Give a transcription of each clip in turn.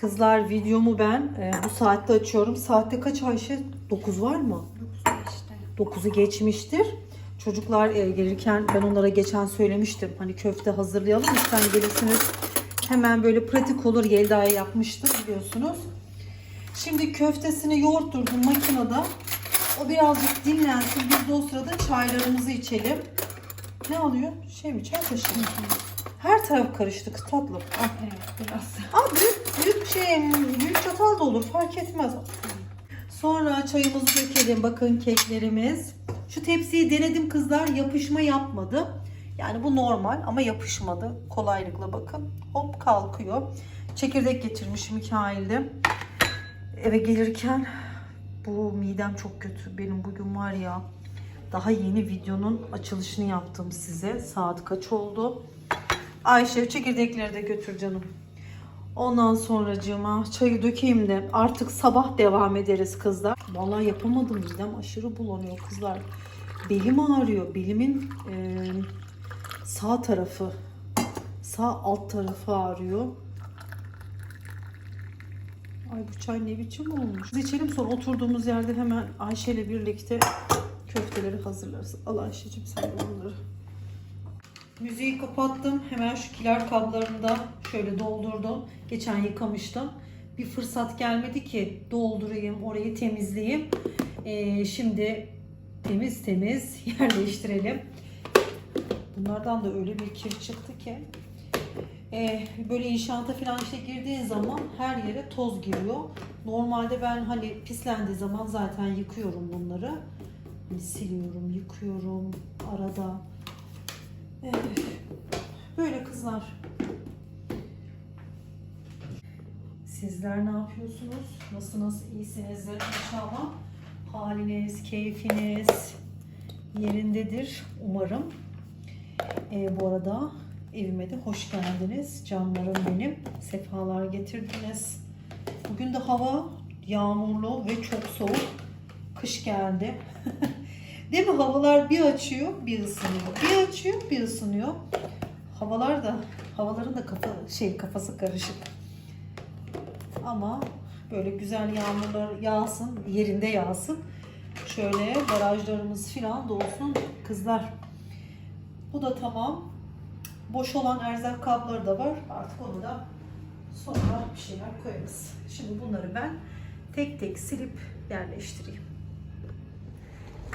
Kızlar videomu ben e, bu saatte açıyorum. Saatte kaç Ayşe? 9 var mı? İşte. 9'u geçmiştir. Çocuklar e, gelirken ben onlara geçen söylemiştim. Hani köfte hazırlayalım. Lütfen gelirsiniz. Hemen böyle pratik olur. Yelda'ya yapmıştım biliyorsunuz. Şimdi köftesini yoğurtturdum makinede. O birazcık dinlensin. Biz de o sırada çaylarımızı içelim. Ne alıyor? Şey mi? Çay kaşığı? Her taraf karıştı tatlım. Ah. Evet biraz. Aa, büyük, şey, büyük çatal da olur fark etmez. Sonra çayımızı dökelim. Bakın keklerimiz. Şu tepsiyi denedim kızlar. Yapışma yapmadı. Yani bu normal ama yapışmadı. Kolaylıkla bakın. Hop kalkıyor. Çekirdek getirmiş Mikail'de. Eve gelirken bu midem çok kötü. Benim bugün var ya daha yeni videonun açılışını yaptım size. Saat kaç oldu? Ayşe çekirdekleri de götür canım. Ondan sonracığıma çayı dökeyim de artık sabah devam ederiz kızlar. Vallahi yapamadım midem aşırı bulanıyor kızlar. Belim ağrıyor. Belimin e, sağ tarafı, sağ alt tarafı ağrıyor. Ay bu çay ne biçim olmuş. Biz içelim sonra oturduğumuz yerde hemen Ayşe ile birlikte köfteleri hazırlarız. Al Ayşe'cim sen de bunları. Müziği kapattım. Hemen şu kiler kablarını da şöyle doldurdum. Geçen yıkamıştım. Bir fırsat gelmedi ki doldurayım, orayı temizleyeyim. Ee, şimdi temiz temiz yerleştirelim. Bunlardan da öyle bir kir çıktı ki. Ee, böyle inşaata falan işte girdiğin zaman her yere toz giriyor. Normalde ben hani pislendiği zaman zaten yıkıyorum bunları. Hani siliyorum, yıkıyorum arada. Evet. Böyle kızlar. Sizler ne yapıyorsunuz? Nasılsınız? İyisinizdir inşallah. Haliniz, keyfiniz yerindedir umarım. Ee, bu arada evime de hoş geldiniz. Canlarım benim. Sefalar getirdiniz. Bugün de hava yağmurlu ve çok soğuk. Kış geldi. Değil mi? Havalar bir açıyor, bir ısınıyor. Bir açıyor, bir ısınıyor. Havalar da, havaların da kafa, şey kafası karışık. Ama böyle güzel yağmurlar yağsın, yerinde yağsın. Şöyle barajlarımız filan dolsun kızlar. Bu da tamam. Boş olan erzak kabları da var. Artık onu da sonra bir şeyler koyarız. Şimdi bunları ben tek tek silip yerleştireyim.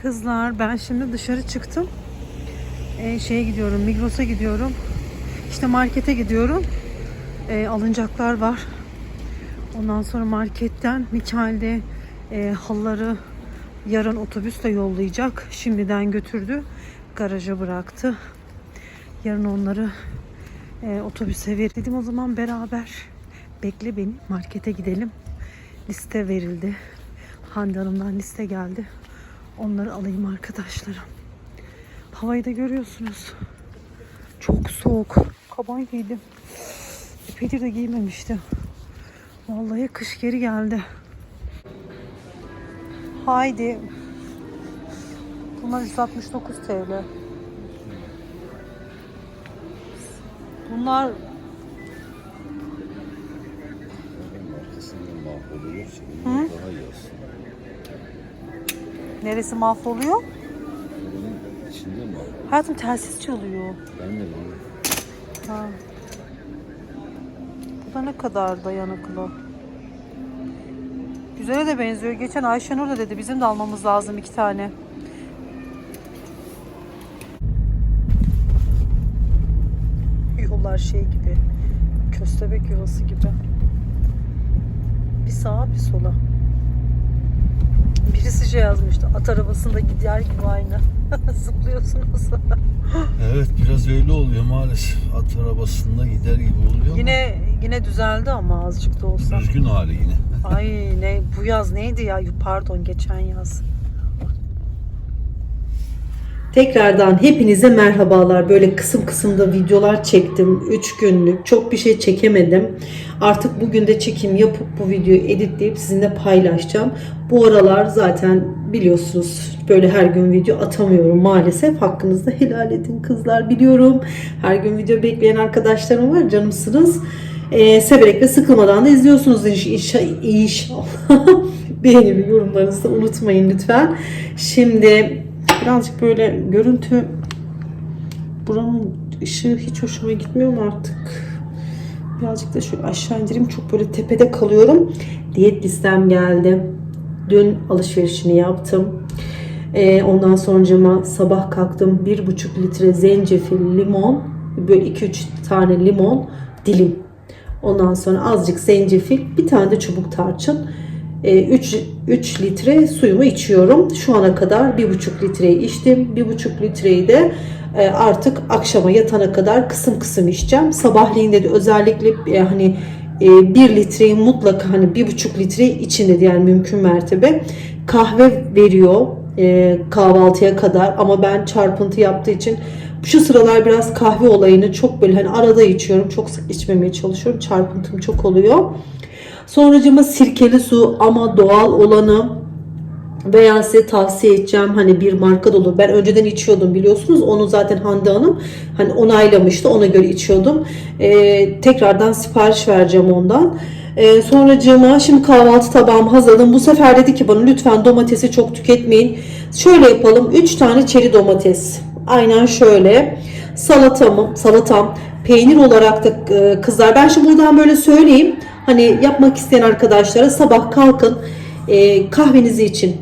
Kızlar ben şimdi dışarı çıktım. Ee, şeye gidiyorum, Migros'a gidiyorum. İşte markete gidiyorum. Ee, alınacaklar var. Ondan sonra marketten Mikael de e, halıları yarın otobüsle yollayacak. Şimdiden götürdü. Garaja bıraktı. Yarın onları e, otobüse ver. Dedim o zaman beraber bekle beni markete gidelim. Liste verildi. Hande Hanım'dan liste geldi. Onları alayım arkadaşlarım. Havayı da görüyorsunuz. Çok soğuk. Kaban giydim. Epeydir de giymemiştim. Vallahi kış geri geldi. Haydi. Bunlar 169 TL. Bunlar. Hı? Hı? Daha iyi aslında. Neresi mahvoluyor? Bunun içinde mahvoluyor. Hayatım telsiz çalıyor. Ben de bunu Ha. Bu da ne kadar dayanıklı. Güzele de benziyor. Geçen Ayşenur da dedi bizim de almamız lazım iki tane. Yollar şey gibi. Köstebek yuvası gibi. Bir sağa bir sola. Birisi şey yazmıştı. At arabasında gider gibi aynı. Zıplıyorsunuz. Evet biraz öyle oluyor maalesef. At arabasında gider gibi oluyor Yine yine düzeldi ama azıcık da olsa. ama düzgün hali yine. Ay ne bu yaz neydi ya? Pardon geçen yaz. Tekrardan hepinize merhabalar. Böyle kısım kısımda videolar çektim. 3 günlük çok bir şey çekemedim. Artık bugün de çekim yapıp bu videoyu editleyip sizinle paylaşacağım. Bu aralar zaten biliyorsunuz böyle her gün video atamıyorum maalesef. Hakkınızda helal edin kızlar biliyorum. Her gün video bekleyen arkadaşlarım var canımsınız. Ee, severek ve sıkılmadan da izliyorsunuz inş- inşa- inşallah. Beğeni ve yorumlarınızı unutmayın lütfen. Şimdi birazcık böyle görüntü buranın ışığı hiç hoşuma gitmiyor mu artık? Birazcık da şöyle aşağı indireyim. Çok böyle tepede kalıyorum. Diyet listem geldi. Dün alışverişini yaptım. Ee, ondan sonra sabah kalktım. 1,5 litre zencefil, limon, böyle 2-3 tane limon dilim. Ondan sonra azıcık zencefil, bir tane de çubuk tarçın. 3, 3 litre suyumu içiyorum. Şu ana kadar 1,5 litreyi içtim. 1,5 litreyi de e, artık akşama yatana kadar kısım kısım içeceğim. Sabahleyin de özellikle e, hani 1 litreyi mutlaka hani 1,5 litre için dedi yani mümkün mertebe kahve veriyor e, kahvaltıya kadar ama ben çarpıntı yaptığı için şu sıralar biraz kahve olayını çok böyle hani arada içiyorum. Çok sık içmemeye çalışıyorum. Çarpıntım çok oluyor. Sonracıma sirkeli su ama doğal olanı veya size tavsiye edeceğim hani bir marka da olur. Ben önceden içiyordum biliyorsunuz. Onu zaten Hande Hanım hani onaylamıştı. Ona göre içiyordum. Ee, tekrardan sipariş vereceğim ondan. Ee, sonracığıma şimdi kahvaltı tabağımı hazırladım. Bu sefer dedi ki bana lütfen domatesi çok tüketmeyin. Şöyle yapalım. 3 tane çeri domates. Aynen şöyle. Salatamı, salatam, peynir olarak da e, kızlar. Ben şimdi buradan böyle söyleyeyim. Hani yapmak isteyen arkadaşlara sabah kalkın e, kahvenizi için.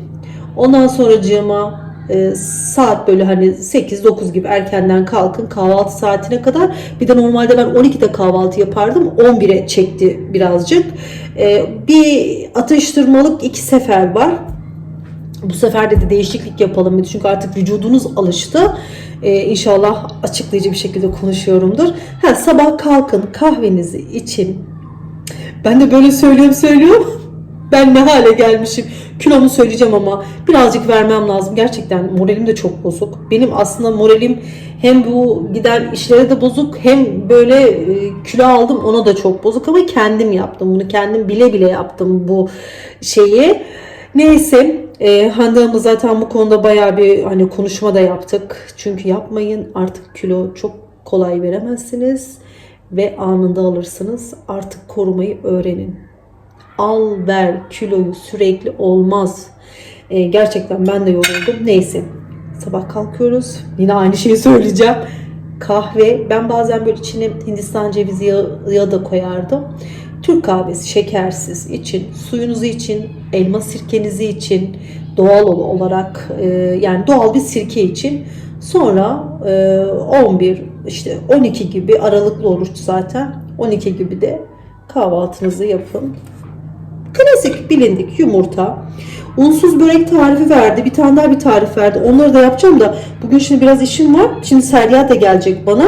Ondan sonracığıma e, saat böyle hani 8-9 gibi erkenden kalkın kahvaltı saatine kadar. Bir de normalde ben 12'de kahvaltı yapardım. 11'e çekti birazcık. E, bir atıştırmalık iki sefer var. Bu sefer de, de değişiklik yapalım dedi. Çünkü artık vücudunuz alıştı. Ee, inşallah açıklayıcı bir şekilde konuşuyorumdur. Ha, sabah kalkın kahvenizi için. Ben de böyle söylüyorum söylüyorum. Ben ne hale gelmişim. Kilomu söyleyeceğim ama birazcık vermem lazım. Gerçekten moralim de çok bozuk. Benim aslında moralim hem bu giden işlere de bozuk hem böyle e, kilo aldım ona da çok bozuk ama kendim yaptım. Bunu kendim bile bile yaptım bu şeyi. Neyse e, Hande zaten bu konuda bayağı bir hani konuşma da yaptık. Çünkü yapmayın artık kilo çok kolay veremezsiniz ve anında alırsınız. Artık korumayı öğrenin. Al ver kiloyu sürekli olmaz. E, gerçekten ben de yoruldum. Neyse sabah kalkıyoruz. Yine aynı şeyi söyleyeceğim. Kahve. Ben bazen böyle içine Hindistan cevizi yağı da koyardım. Türk kahvesi şekersiz için, suyunuzu için, elma sirkenizi için, doğal olarak e, yani doğal bir sirke için. Sonra e, 11 işte 12 gibi aralıklı oruç zaten. 12 gibi de kahvaltınızı yapın. Klasik bilindik yumurta. Unsuz börek tarifi verdi. Bir tane daha bir tarif verdi. Onları da yapacağım da bugün şimdi biraz işim var. Şimdi Serya da gelecek bana.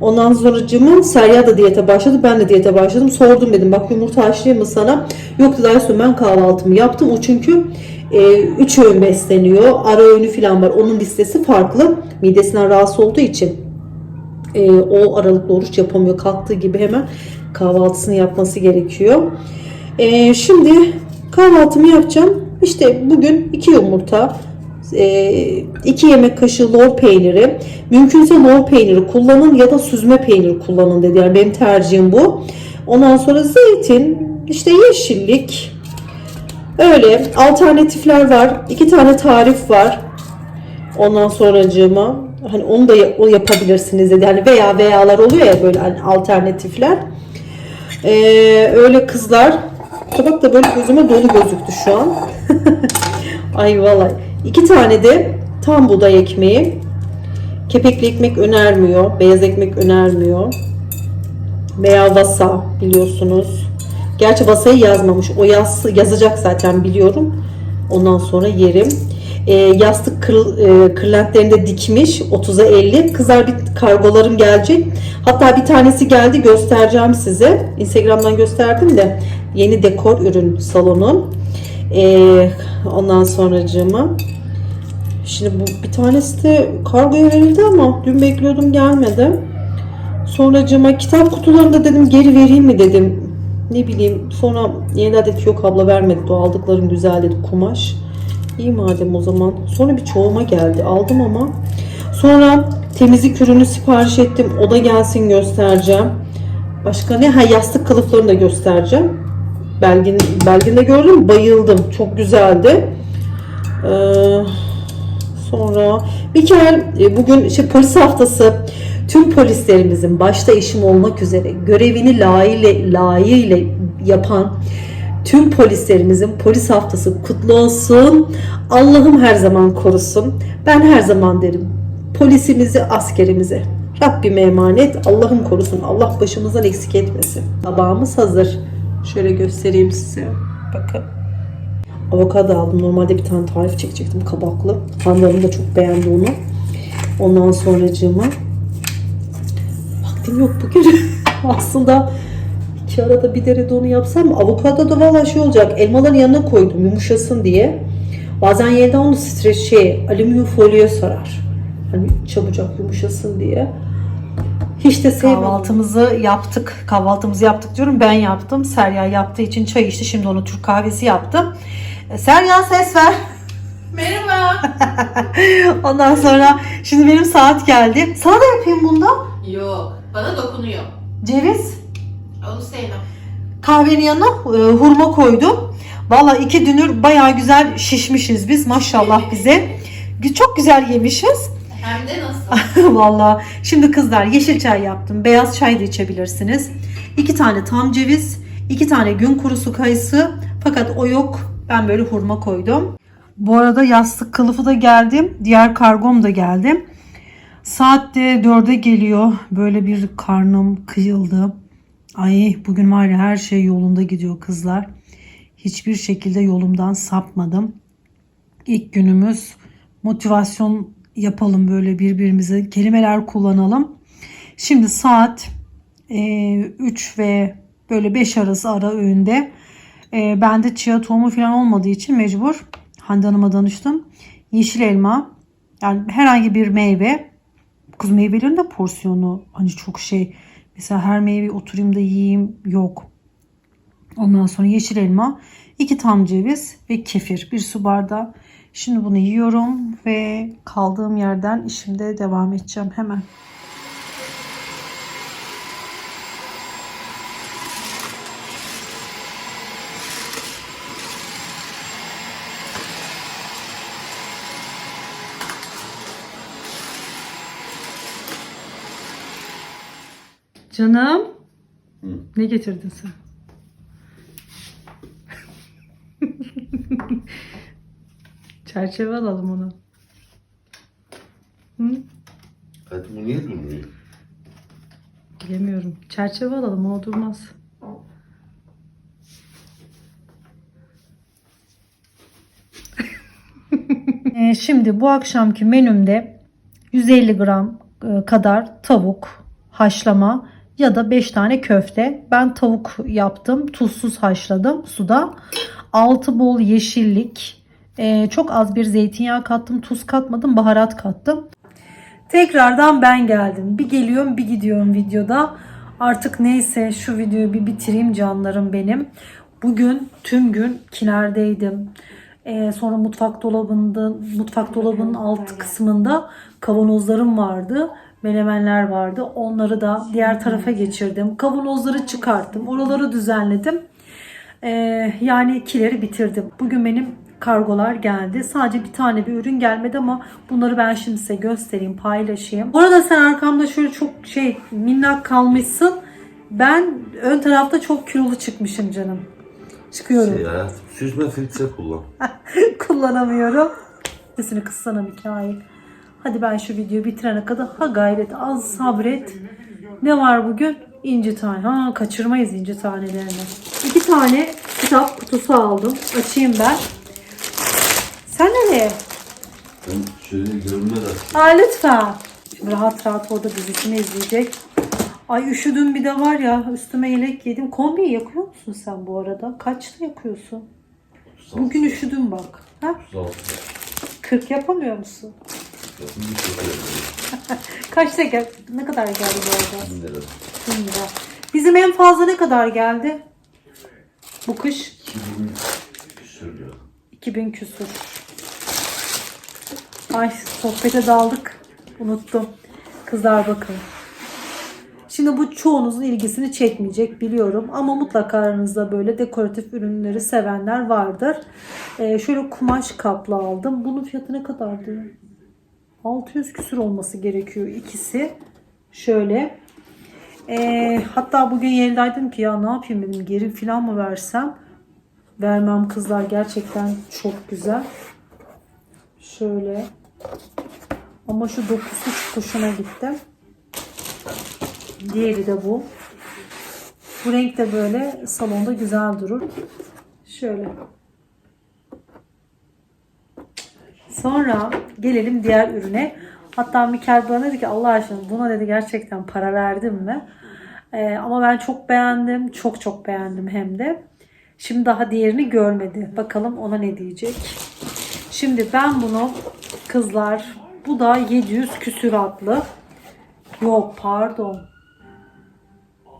Ondan sonra cımın Serya da diyete başladı. Ben de diyete başladım. Sordum dedim bak yumurta haşlayayım mı sana? Yok dedi Aysun ben kahvaltımı yaptım. O çünkü 3 öğün besleniyor. Ara öğünü falan var. Onun listesi farklı. Midesinden rahatsız olduğu için e, o aralıklı oruç yapamıyor. Kalktığı gibi hemen kahvaltısını yapması gerekiyor. E, şimdi kahvaltımı yapacağım. İşte bugün 2 yumurta, 2 yemek kaşığı lor peyniri. Mümkünse lor peyniri kullanın ya da süzme peyniri kullanın dedi. Yani benim tercihim bu. Ondan sonra zeytin, işte yeşillik. Öyle alternatifler var. İki tane tarif var. Ondan sonracığıma hani onu da o yapabilirsiniz dedi. Yani veya veyalar oluyor ya böyle hani alternatifler. Ee, öyle kızlar. Tabak da böyle gözüme dolu gözüktü şu an. Ay vallahi. İki tane de tam buğday ekmeği. Kepekli ekmek önermiyor. Beyaz ekmek önermiyor. Veya vasa biliyorsunuz. Gerçi vasayı yazmamış. O yaz, yazacak zaten biliyorum. Ondan sonra yerim. E, yastık kır, e, kırlentlerini de dikmiş. 30'a 50. Kızlar bir kargolarım gelecek. Hatta bir tanesi geldi göstereceğim size. Instagram'dan gösterdim de. Yeni dekor ürün salonu. E, ondan sonracığıma. Şimdi bu bir tanesi de kargoya verildi ama dün bekliyordum gelmedi. Sonracığıma kitap kutularında dedim geri vereyim mi dedim. Ne bileyim sonra yeni adet yok abla vermedi. O aldıkların güzel dedi kumaş. İyi madem o zaman. Sonra bir çoğuma geldi. Aldım ama. Sonra temizlik ürünü sipariş ettim. O da gelsin göstereceğim. Başka ne? Ha yastık kılıflarını da göstereceğim. Belgin, Belgin'de gördüm. Bayıldım. Çok güzeldi. Ee, sonra bir kere e, bugün işte polis haftası tüm polislerimizin başta eşim olmak üzere görevini layığıyla, layığıyla yapan tüm polislerimizin polis haftası kutlu olsun. Allah'ım her zaman korusun. Ben her zaman derim polisimizi, askerimizi Rabbime emanet. Allah'ım korusun. Allah başımızdan eksik etmesin. Tabağımız hazır. Şöyle göstereyim size. Bakın. Avokado aldım. Normalde bir tane tarif çekecektim kabaklı. Handarım da çok beğendi onu. Ondan sonracığıma vaktim yok bugün. Aslında iki arada bir dere donu yapsam avokado da valla şey olacak. Elmaların yanına koydum yumuşasın diye. Bazen yerden onu stres şey alüminyum folyoya sarar. Hani çabucak yumuşasın diye. Hiç de sevmem. Kahvaltımızı yaptık. Kahvaltımızı yaptık diyorum. Ben yaptım. Serya yaptığı için çay içti. Şimdi onu Türk kahvesi yaptım. E, Serya ses ver. Merhaba. Ondan sonra şimdi benim saat geldi. Sana da yapayım bunda. Yok, bana dokunuyor. Ceviz. Onu sevmem. Kahvenin yanına e, hurma koydum. Valla iki dünür bayağı güzel şişmişiz biz. Maşallah bize. Çok güzel yemişiz. Hem de nasıl? Valla. Şimdi kızlar yeşil çay yaptım. Beyaz çay da içebilirsiniz. İki tane tam ceviz, iki tane gün kurusu kayısı. Fakat o yok. Ben böyle hurma koydum. Bu arada yastık kılıfı da geldi. Diğer kargom da geldi. Saat de 4'e geliyor. Böyle bir karnım kıyıldı. Ay bugün var ya her şey yolunda gidiyor kızlar. Hiçbir şekilde yolumdan sapmadım. İlk günümüz motivasyon yapalım böyle birbirimize kelimeler kullanalım. Şimdi saat 3 ve böyle 5 arası ara öğünde. E, bende chia tohumu falan olmadığı için mecbur Hande Hanım'a danıştım. Yeşil elma yani herhangi bir meyve. Kız meyvelerin de porsiyonu hani çok şey. Mesela her meyve oturayım da yiyeyim yok. Ondan sonra yeşil elma, iki tam ceviz ve kefir. Bir su bardağı. Şimdi bunu yiyorum ve kaldığım yerden işimde devam edeceğim hemen. Canım. Ne getirdin sen? Çerçeve alalım onu. Hı? Hadi bu niye durmuyor? Bilemiyorum. Çerçeve alalım o durmaz. Ee, Şimdi bu akşamki menümde 150 gram e, kadar tavuk haşlama ya da 5 tane köfte. Ben tavuk yaptım. Tuzsuz haşladım suda. Altı bol yeşillik. e, Çok az bir zeytinyağı kattım. Tuz katmadım. Baharat kattım. Tekrardan ben geldim. Bir geliyorum bir gidiyorum videoda. Artık neyse şu videoyu bir bitireyim canlarım benim. Bugün tüm gün kilerdeydim. Ee, sonra mutfak dolabında, mutfak dolabının alt kısmında kavanozlarım vardı. Menemenler vardı. Onları da diğer tarafa geçirdim. Kavanozları çıkarttım. Oraları düzenledim. Ee, yani kileri bitirdim. Bugün benim kargolar geldi. Sadece bir tane bir ürün gelmedi ama bunları ben şimdi size göstereyim, paylaşayım. Bu arada sen arkamda şöyle çok şey minnak kalmışsın. Ben ön tarafta çok kilolu çıkmışım canım. Çıkıyorum. Şey hayatım süzme filtre kullan. Kullanamıyorum. Sesini kıssana Mikail. Hadi ben şu videoyu bitirene kadar ha gayret az sabret. Ne var bugün? İnci tane. Ha kaçırmayız inci tanelerini. İki tane kitap kutusu aldım. Açayım ben. Sen nereye? Ben şöyle görünmez açtım. Aa lütfen. Şimdi rahat rahat orada dizisini izleyecek. Ay üşüdüm bir de var ya üstüme yelek giydim. Kombiyi yakıyor musun sen bu arada? Kaçta yakıyorsun? Bugün üşüdüm bak. Ha? 40 yapamıyor musun? Kaç teker? Ne kadar geldi bu arada? 1000 lira. Bizim en fazla ne kadar geldi? Bu kış 2000 küsur. Ay sohbete daldık. Unuttum. Kızlar bakın. Şimdi bu çoğunuzun ilgisini çekmeyecek biliyorum ama mutlaka aranızda böyle dekoratif ürünleri sevenler vardır. Ee, şöyle kumaş kaplı aldım. Bunun fiyatı ne kadardı? 600 küsür olması gerekiyor ikisi. Şöyle. Ee, hatta bugün Yelda'ydım ki ya ne yapayım dedim geri falan mı versem? Vermem kızlar gerçekten çok güzel. Şöyle. Ama şu dokusu çok hoşuma gitti. Diğeri de bu. Bu renk de böyle salonda güzel durur. Şöyle. Sonra gelelim diğer ürüne. Hatta Mikel bana dedi ki Allah aşkına buna dedi gerçekten para verdim mi? Ee, ama ben çok beğendim. Çok çok beğendim hem de. Şimdi daha diğerini görmedi. Bakalım ona ne diyecek. Şimdi ben bunu kızlar bu da 700 küsuratlı. Yok pardon.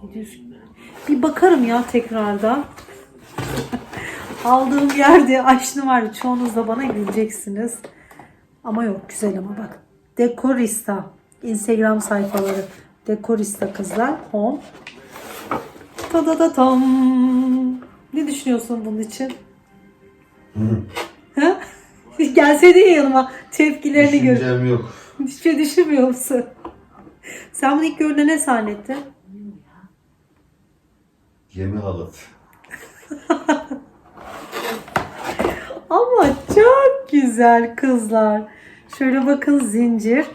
700 bir bakarım ya tekrardan. Aldığım yerde açtım var. Çoğunuz da bana güleceksiniz. Ama yok güzel ama bak. Dekorista. Instagram sayfaları. Dekorista kızlar. Home. Ta da da tam. Ne düşünüyorsun bunun için? Ha? Gelseydin ya yanıma tepkilerini gör. Düşüncem yok. Hiçbir şey düşünmüyor musun? Sen bunu ilk gördüğünde ne zannettin? Gemi halat. Ama çok güzel kızlar. Şöyle bakın zincir.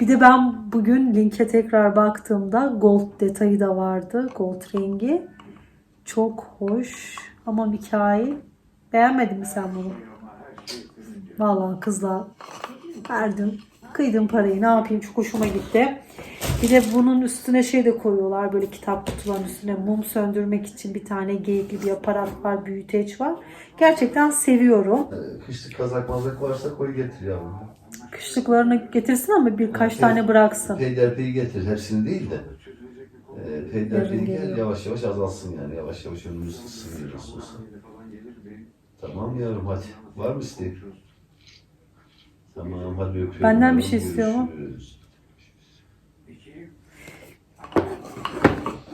Bir de ben bugün linke tekrar baktığımda gold detayı da vardı. Gold rengi. Çok hoş. Ama Mikail beğenmedin mi sen bunu? Vallahi kızlar verdim. Kıydım parayı ne yapayım çok hoşuma gitti. Bir de bunun üstüne şey de koyuyorlar böyle kitap kutularının üstüne mum söndürmek için bir tane geyikli bir aparat var büyüteç var. Gerçekten seviyorum. Ee, Kışlık kazak mazak varsa koy getir yavrum. Kışlıklarını getirsin ama birkaç tane bıraksın. Peyderpeyi getir. Hepsini değil de. E, Yarın peyderpeyi geliyor. gel yavaş yavaş azalsın yani. Yavaş yavaş önümüz ısın diye nasıl olsa. Tamam yavrum hadi. Var mı isteğin? Tamam hadi öpüyorum. Benden bir yavrum, şey istiyor mu? görüşürüz.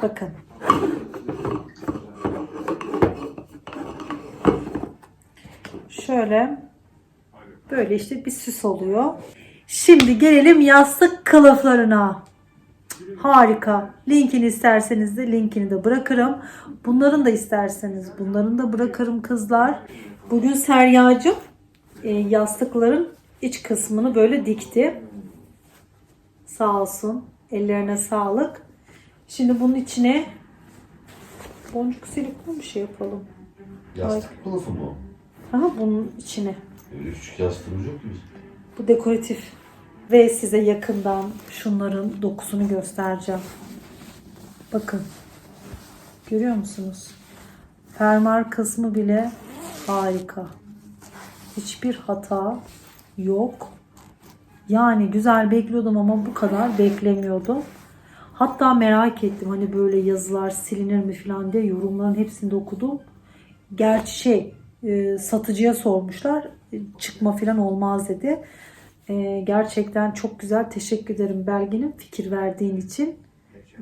Bakın. Şöyle böyle işte bir süs oluyor. Şimdi gelelim yastık kılıflarına. Harika. Linkini isterseniz de linkini de bırakırım. Bunların da isterseniz bunların da bırakırım kızlar. Bugün Seryacığım e, yastıkların iç kısmını böyle dikti. Sağ olsun. Ellerine sağlık. Şimdi bunun içine boncuk silikon bir şey yapalım. Yastık kılıfı mı? Aha bunun içine. Öyle küçük yastığımız yok mu? Bu dekoratif. Ve size yakından şunların dokusunu göstereceğim. Bakın. Görüyor musunuz? Fermuar kısmı bile harika. Hiçbir hata yok. Yani güzel bekliyordum ama bu kadar beklemiyordum. Hatta merak ettim hani böyle yazılar silinir mi falan diye yorumların hepsini okudum. Gerçi şey e, satıcıya sormuşlar e, çıkma falan olmaz dedi. E, gerçekten çok güzel teşekkür ederim Belgin'im fikir verdiğin için.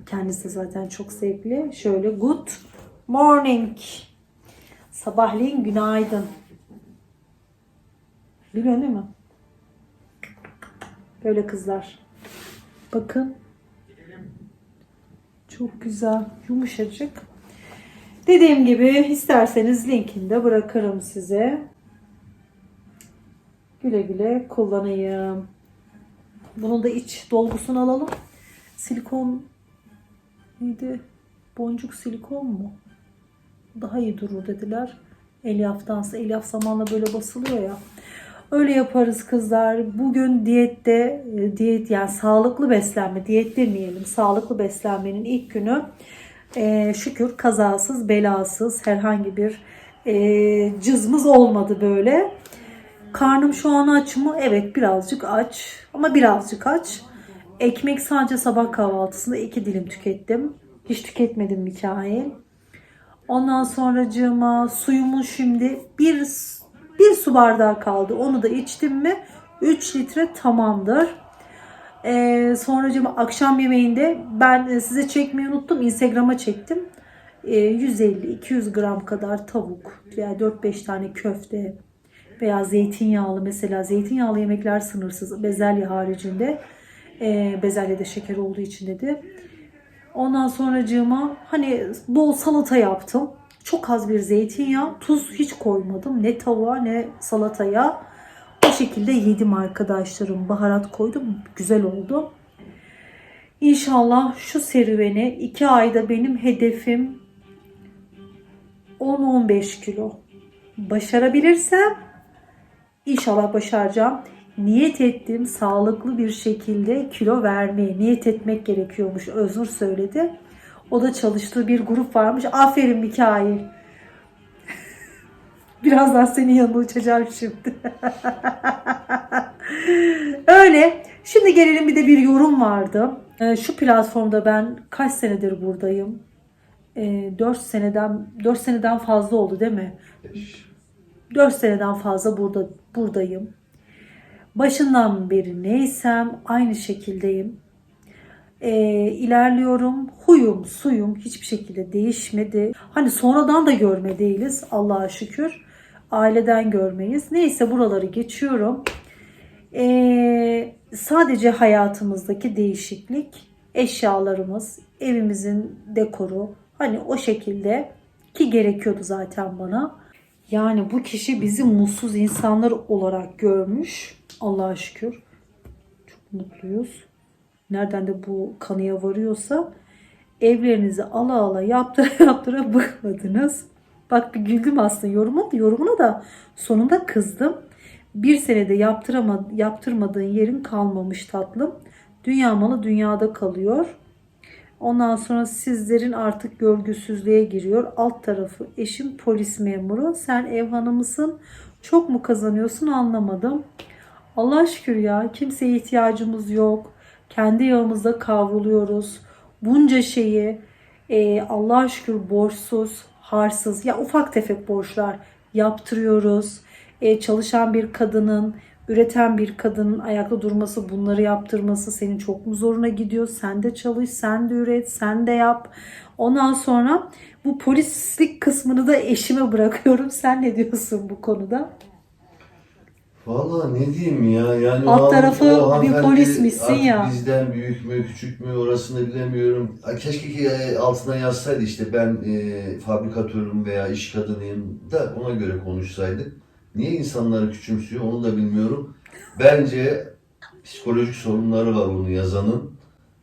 Kendisi zaten çok zevkli. Şöyle good morning. Sabahleyin günaydın. Biliyorsun değil mi? Böyle kızlar. Bakın. Çok güzel. Yumuşacık. Dediğim gibi isterseniz linkini de bırakırım size. Güle güle kullanayım. Bunun da iç dolgusunu alalım. Silikon neydi? Boncuk silikon mu? Daha iyi durur dediler. Elyaftansa. Elyaf zamanla böyle basılıyor ya. Öyle yaparız kızlar. Bugün diyette, e, diyet yani sağlıklı beslenme, diyet demeyelim, sağlıklı beslenmenin ilk günü. Ee, şükür kazasız, belasız herhangi bir e, cızmız olmadı böyle. Karnım şu an aç mı? Evet birazcık aç ama birazcık aç. Ekmek sadece sabah kahvaltısında iki dilim tükettim. Hiç tüketmedim Mikail. Ondan sonracığıma suyumun şimdi bir, bir su bardağı kaldı. Onu da içtim mi 3 litre tamamdır. Ee, sonracığım akşam yemeğinde ben e, size çekmeyi unuttum. Instagram'a çektim. Ee, 150-200 gram kadar tavuk veya 4-5 tane köfte veya zeytinyağlı mesela zeytinyağlı yemekler sınırsız bezelye haricinde. Ee, bezelye de şeker olduğu için dedi. Ondan sonracığıma hani bol salata yaptım. Çok az bir zeytinyağı, tuz hiç koymadım. Ne tavuğa ne salataya. O şekilde yedim arkadaşlarım. Baharat koydum. Güzel oldu. İnşallah şu serüvene 2 ayda benim hedefim 10-15 kilo. Başarabilirsem inşallah başaracağım. Niyet ettim sağlıklı bir şekilde kilo vermeye niyet etmek gerekiyormuş. Öznur söyledi. O da çalıştığı bir grup varmış. Aferin Mikail. Birazdan senin yanına uçacağım şimdi. Öyle. Şimdi gelelim bir de bir yorum vardı. Ee, şu platformda ben kaç senedir buradayım? Ee, 4 seneden 4 seneden fazla oldu değil mi? 4 seneden fazla burada buradayım. Başından beri neysem aynı şekildeyim. Ee, ilerliyorum. Huyum, suyum hiçbir şekilde değişmedi. Hani sonradan da görme değiliz Allah'a şükür. Aileden görmeyiz. Neyse buraları geçiyorum. Ee, sadece hayatımızdaki değişiklik, eşyalarımız, evimizin dekoru hani o şekilde ki gerekiyordu zaten bana. Yani bu kişi bizi mutsuz insanlar olarak görmüş. Allah'a şükür. Çok mutluyuz. Nereden de bu kanıya varıyorsa evlerinizi ala ala yaptıra yaptıra bıkmadınız. Bak bir güldüm aslında yoruma, yorumuna da sonunda kızdım. Bir senede yaptırama, yaptırmadığın yerin kalmamış tatlım. Dünya malı dünyada kalıyor. Ondan sonra sizlerin artık görgüsüzlüğe giriyor. Alt tarafı eşim polis memuru. Sen ev hanımısın. Çok mu kazanıyorsun anlamadım. Allah şükür ya kimseye ihtiyacımız yok. Kendi yağımızda kavruluyoruz. Bunca şeyi e, Allah'a şükür borçsuz, harsız ya ufak tefek borçlar yaptırıyoruz. E, çalışan bir kadının, üreten bir kadının ayakta durması, bunları yaptırması senin çok mu zoruna gidiyor? Sen de çalış, sen de üret, sen de yap. Ondan sonra bu polislik kısmını da eşime bırakıyorum. Sen ne diyorsun bu konuda? Vallahi ne diyeyim ya yani Alt tarafı bir hanımefendi polismişsin artık ya. Bizden büyük mü küçük mü orasını bilemiyorum. Ha, Keşke ki e, altına yazsaydı işte ben e, fabrikatörüm veya iş kadınıyım da ona göre konuşsaydık. Niye insanları küçümsüyor onu da bilmiyorum. Bence psikolojik sorunları var onu yazanın.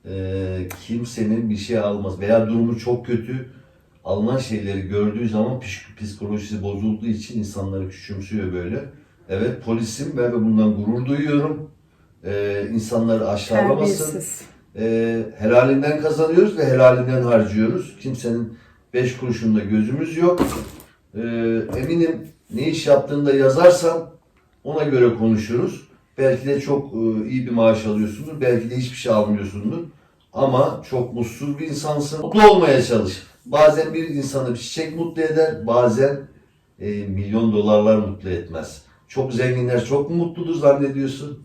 E, kimsenin bir şey almaz veya durumu çok kötü alınan şeyleri gördüğü zaman psik- psikolojisi bozulduğu için insanları küçümsüyor böyle. Evet polisim de bundan gurur duyuyorum. Ee, insanları aşağılamasın. Ee, helalinden kazanıyoruz ve helalinden harcıyoruz. Kimsenin beş kuruşunda gözümüz yok. Ee, eminim ne iş yaptığında yazarsan ona göre konuşuruz. Belki de çok e, iyi bir maaş alıyorsundur. Belki de hiçbir şey almıyorsundur. Ama çok mutsuz bir insansın. Mutlu olmaya çalış. Bazen bir insanı bir çiçek mutlu eder. Bazen e, milyon dolarlar mutlu etmez. Çok zenginler çok mu mutludur zannediyorsun?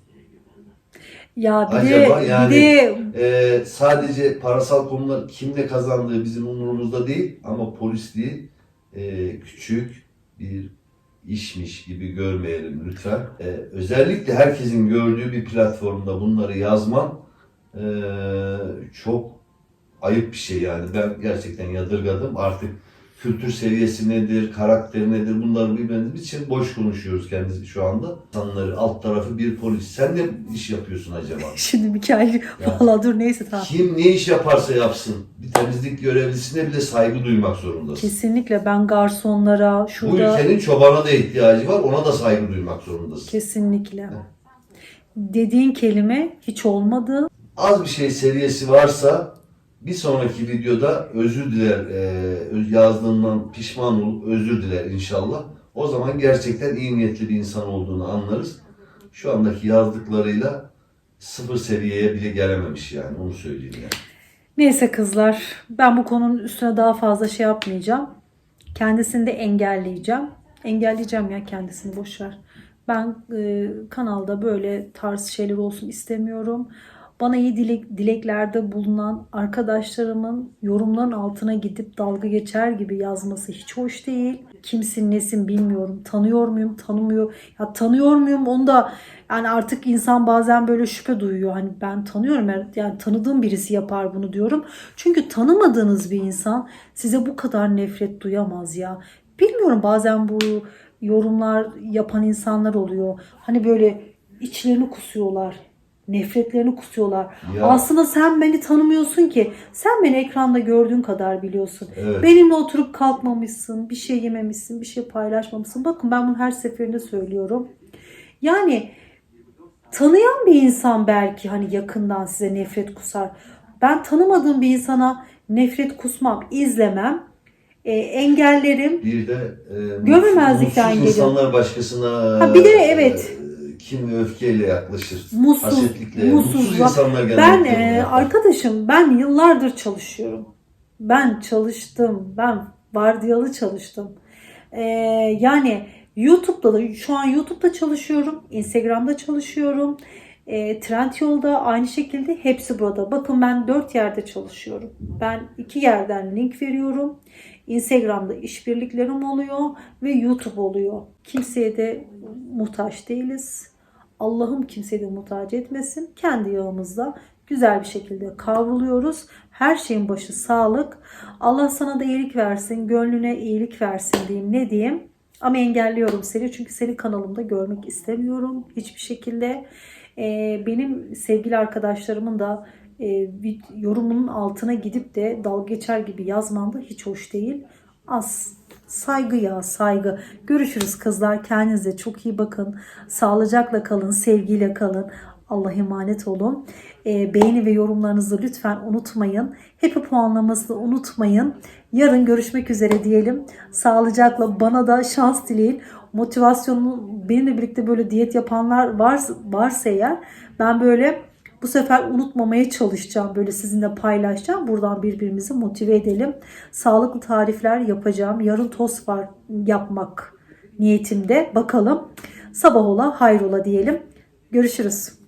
Ya bir Acaba de, yani- bir de Ee, sadece parasal konular kimle kazandığı bizim umurumuzda değil ama polis değil ee, küçük bir işmiş gibi görmeyelim lütfen. Ee, özellikle herkesin gördüğü bir platformda bunları yazman ee, çok ayıp bir şey yani. Ben gerçekten yadırgadım. Artık kültür seviyesi nedir, karakteri nedir bunları bilmediğimiz için boş konuşuyoruz kendisi şu anda. İnsanları alt tarafı bir polis. Sen ne iş yapıyorsun acaba? şimdi Mikail Ya. valla dur neyse tamam. Kim ne iş yaparsa yapsın bir temizlik görevlisine bile saygı duymak zorundasın. Kesinlikle ben garsonlara Bu şurada ülkenin çobana da ihtiyacı var ona da saygı duymak zorundasın. kesinlikle. Dediğin kelime hiç olmadı. Az bir şey seviyesi varsa bir sonraki videoda özür diler, e, yazdığından pişman olup özür diler inşallah. O zaman gerçekten iyi niyetli bir insan olduğunu anlarız. Şu andaki yazdıklarıyla sıfır seviyeye bile gelememiş yani onu söyleyeyim yani. Neyse kızlar ben bu konunun üstüne daha fazla şey yapmayacağım. Kendisini de engelleyeceğim. Engelleyeceğim ya kendisini boşver. Ben e, kanalda böyle tarz şeyler olsun istemiyorum. Bana iyi dilek, dileklerde bulunan arkadaşlarımın yorumların altına gidip dalga geçer gibi yazması hiç hoş değil. Kimsin nesin bilmiyorum. Tanıyor muyum tanımıyor. Ya tanıyor muyum onu da yani artık insan bazen böyle şüphe duyuyor. Hani ben tanıyorum yani- tanıdığım birisi yapar bunu diyorum. Çünkü tanımadığınız bir insan size bu kadar nefret duyamaz ya. Bilmiyorum bazen bu yorumlar yapan insanlar oluyor. Hani böyle içlerini kusuyorlar. Nefretlerini kusuyorlar. Ya. Aslında sen beni tanımıyorsun ki. Sen beni ekranda gördüğün kadar biliyorsun. Evet. Benimle oturup kalkmamışsın, bir şey yememişsin, bir şey paylaşmamışsın. Bakın ben bunu her seferinde söylüyorum. Yani tanıyan bir insan belki hani yakından size nefret kusar. Ben tanımadığım bir insana nefret kusmam, izlemem, e, engellerim. Bir de e, Görmemezlikten geliyor. insanlar başkasına Ha, bir de evet. Kin ve öfkeyle yaklaşır. Mutsuz, Hasetlikle. mutsuz. Mutsuz insanlar genellikle Ben e, arkadaşım ben yıllardır çalışıyorum. Ben çalıştım. Ben vardiyalı çalıştım. E, yani YouTube'da da şu an YouTube'da çalışıyorum. Instagram'da çalışıyorum. E, Trendyol'da aynı şekilde hepsi burada. Bakın ben dört yerde çalışıyorum. Ben iki yerden link veriyorum. Instagram'da işbirliklerim oluyor ve YouTube oluyor. Kimseye de muhtaç değiliz. Allah'ım kimseyi de muhtaç etmesin. Kendi yağımızla güzel bir şekilde kavruluyoruz. Her şeyin başı sağlık. Allah sana da iyilik versin, gönlüne iyilik versin diyeyim ne diyeyim. Ama engelliyorum seni çünkü seni kanalımda görmek istemiyorum hiçbir şekilde. Ee, benim sevgili arkadaşlarımın da e, yorumunun altına gidip de dalga geçer gibi yazman da hiç hoş değil. Az saygı ya saygı. Görüşürüz kızlar. Kendinize çok iyi bakın. Sağlıcakla kalın, sevgiyle kalın. Allah'a emanet olun. Ee, beğeni ve yorumlarınızı lütfen unutmayın. Happy puanlamasını unutmayın. Yarın görüşmek üzere diyelim. Sağlıcakla bana da şans dileyin. Motivasyonu benimle birlikte böyle diyet yapanlar var, varsa eğer ben böyle bu sefer unutmamaya çalışacağım. Böyle sizinle paylaşacağım. Buradan birbirimizi motive edelim. Sağlıklı tarifler yapacağım. Yarın tost var yapmak niyetimde. Bakalım. Sabah ola hayrola diyelim. Görüşürüz.